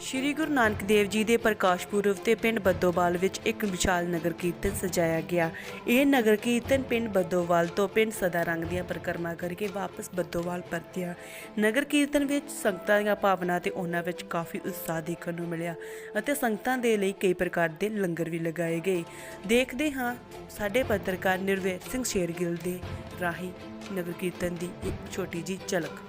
ਸ਼੍ਰੀ ਗੁਰੂ ਨਾਨਕ ਦੇਵ ਜੀ ਦੇ ਪ੍ਰਕਾਸ਼ ਪੁਰਬ ਤੇ ਪਿੰਡ ਬੱਦੋਵਾਲ ਵਿੱਚ ਇੱਕ ਵਿਸ਼ਾਲ ਨਗਰ ਕੀਰਤਨ ਸਜਾਇਆ ਗਿਆ। ਇਹ ਨਗਰ ਕੀਰਤਨ ਪਿੰਡ ਬੱਦੋਵਾਲ ਤੋਂ ਪਿੰਡ ਸਦਾ ਰੰਗ ਦੀਆਂ ਪਰਿਕਰਮਾ ਕਰਕੇ ਵਾਪਸ ਬੱਦੋਵਾਲ ਪਰਤਿਆ। ਨਗਰ ਕੀਰਤਨ ਵਿੱਚ ਸੰਗਤਾਂ ਦੀਆਂ ਭਾਵਨਾ ਤੇ ਉਹਨਾਂ ਵਿੱਚ ਕਾਫੀ ਉਤਸ਼ਾਹ ਦੇਖਣ ਨੂੰ ਮਿਲਿਆ ਅਤੇ ਸੰਗਤਾਂ ਦੇ ਲਈ ਕਈ ਪ੍ਰਕਾਰ ਦੇ ਲੰਗਰ ਵੀ ਲਗਾਏ ਗਏ। ਦੇਖਦੇ ਹਾਂ ਸਾਡੇ ਪੱਤਰਕਾਰ ਨਿਰਵੈ ਸਿੰਘ ਸ਼ੇਰਗਿੱਲ ਦੇ ਰਾਹੀਂ ਨਗਰ ਕੀਰਤਨ ਦੀ ਇੱਕ ਛੋਟੀ ਜੀ ਝਲਕ।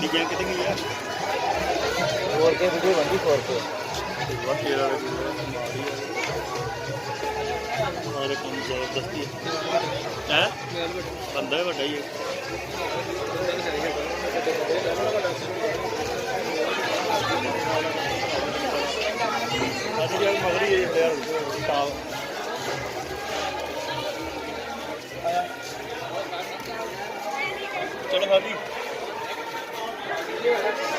ਸਾਡੀ ਗੈਂਗ ਕਿੱਥੇ ਗਈ ਆ? ਹੋਰ ਕੇ ਵੀਡੀਓ ਬੰਦੀ ਹੋਰ ਕੇ? ਵਾਕੇ ਵਾਲੇ ਸਾਰੇ ਕੰਮ ਜ਼ਬਰਦਸਤੀ ਹੈ ਹੈ? ਬੰਦਾ ਵੱਡਾ ਹੀ ਹੈ ਸਾਡੀ ਗੱਲ ਮਗਰੀ ਹੈ ਯਾਰ ਸਟਾਫ ਚਲੋ ਸਾਡੀ Thank you.